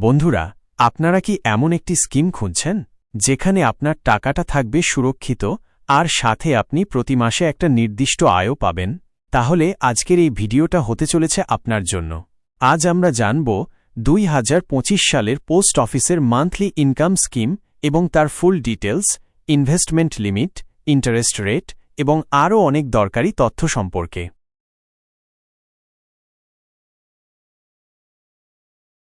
বন্ধুরা, আপনারা কি এমন একটি স্কিম খুঁজছেন, যেখানে আপনার টাকাটা থাকবে সুরক্ষিত, আর সাথে আপনি প্রতি মাসে একটা নির্দিষ্ট আয়ও পাবেন? তাহলে আজকের এই ভিডিওটা হতে চলেছে আপনার জন্য। আজ আমরা জানব, দুই হাজার পঁচিশ সালের পোস্ট অফিসের মান্থলি ইনকাম স্কিম এবং তার full details investment limit, interest rate এবং আরও অনেক দরকারি তথ্য সম্পর্কে।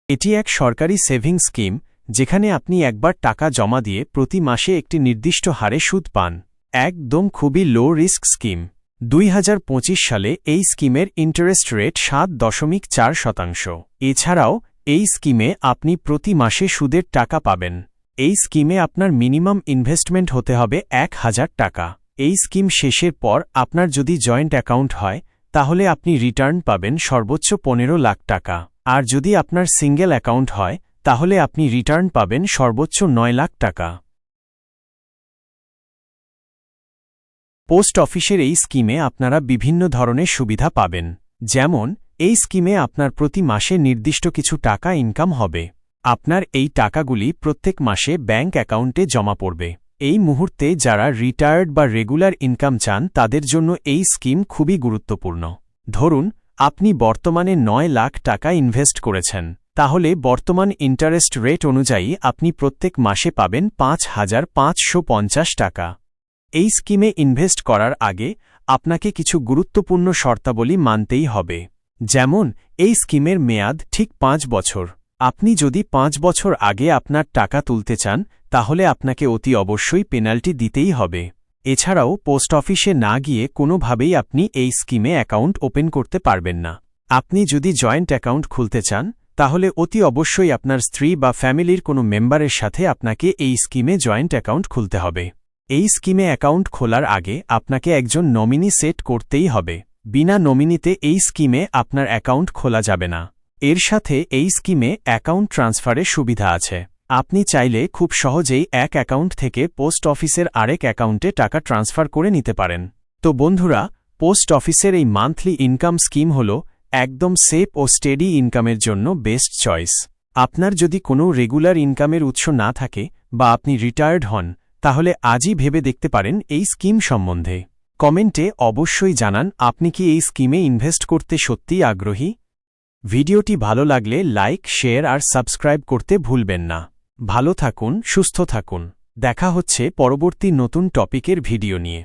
এটি এক সরকারি সেভিং স্কিম, যেখানে আপনি একবার টাকা জমা দিয়ে প্রতি মাসে একটি নির্দিষ্ট হারে সুদ পান। একদম খুবই লো রিস্ক স্কিম দুই হাজার পঁচিশ সালে এই স্কিমের ইন্টারেস্ট রেট সাত দশমিক চার শতাংশ। এছাড়াও, এই স্কিমে আপনি প্রতি মাসে সুদের টাকা পাবেন। এই স্কিমে আপনার মিনিমাম ইনভেস্টমেন্ট হতে হবে এক হাজার টাকা। এই স্কিম শেষের পর আপনার যদি জয়েন্ট অ্যাকাউন্ট হয়, তাহলে আপনি রিটার্ন পাবেন সর্বোচ্চ পনেরো লাখ টাকা। আর যদি আপনার সিঙ্গেল অ্যাকাউন্ট হয়, তাহলে আপনি রিটার্ন পাবেন সর্বোচ্চ নয় লাখ টাকা। পোস্ট অফিসের এই স্কিমে আপনারা বিভিন্ন ধরনের সুবিধা পাবেন। যেমন, এই স্কিমে আপনার প্রতি মাসে নির্দিষ্ট কিছু টাকা ইনকাম হবে। আপনার এই টাকাগুলি প্রত্যেক মাসে ব্যাঙ্ক অ্যাকাউন্টে জমা পড়বে। এই মুহূর্তে যারা রিটায়ার্ড বা রেগুলার ইনকাম চান, তাদের জন্য এই স্কিম খুবই গুরুত্বপূর্ণ। ধরুন আপনি বর্তমানে নয় লাখ টাকা ইনভেস্ট করেছেন। তাহলে বর্তমান ইন্টারেস্ট রেট অনুযায়ী আপনি প্রত্যেক মাসে পাবেন পাঁচ হাজার পাঁচশো পঞ্চাশ টাকা। এই স্কিমে ইনভেস্ট করার আগে আপনাকে কিছু গুরুত্বপূর্ণ শর্তাবলী মানতেই হবে। যেমন, এই স্কিমের মেয়াদ ঠিক পাঁচ বছর। আপনি যদি পাঁচ বছর আগে আপনার টাকা তুলতে চান, তাহলে আপনাকে অতি অবশ্যই পেনাল্টি দিতেই হবে। এছাড়াও, পোস্ট অফিসে না গিয়ে কোনোভাবেই আপনি এই স্কিমে অ্যাকাউন্ট ওপেন করতে পারবেন না। আপনি যদি জয়েন্ট অ্যাকাউন্ট খুলতে চান, তাহলে অতি অবশ্যই আপনার স্ত্রী বা ফ্যামিলির কোনো মেম্বারের সাথে আপনাকে এই স্কিমে জয়েন্ট অ্যাকাউন্ট খুলতে হবে। এই স্কিমে অ্যাকাউন্ট খোলার আগে আপনাকে একজন নমিনি সেট করতেই হবে। বিনা নমিনিতে এই স্কিমে আপনার অ্যাকাউন্ট খোলা যাবে না। এর সাথে এই স্কিমে অ্যাকাউন্ট ট্রান্সফারের সুবিধা আছে। আপনি চাইলে খুব সহজেই এক অ্যাকাউন্ট থেকে পোস্ট অফিসের আরেক অ্যাকাউন্টে টাকা ট্রান্সফার করে নিতে পারেন। তো বন্ধুরা, পোস্ট অফিসের এই মান্থলি ইনকাম স্কিম হল একদম সেফ ও স্টেডি ইনকামের জন্য বেস্ট চয়েস। আপনার যদি কোনো রেগুলার ইনকামের উৎস না থাকে বা আপনি রিটায়ার্ড হন, তাহলে আজই ভেবে দেখতে পারেন এই স্কিম সম্বন্ধে। কমেন্টে অবশ্যই জানান, আপনি কি এই স্কিমে ইনভেস্ট করতে সত্যিই আগ্রহী? ভিডিওটি ভালো লাগলে লাইক, শেয়ার আর সাবস্ক্রাইব করতে ভুলবেন না। ভালো থাকুন সুস্থ থাকুন। দেখা হচ্ছে পরবর্তী নতুন টপিকের ভিডিও নিয়ে।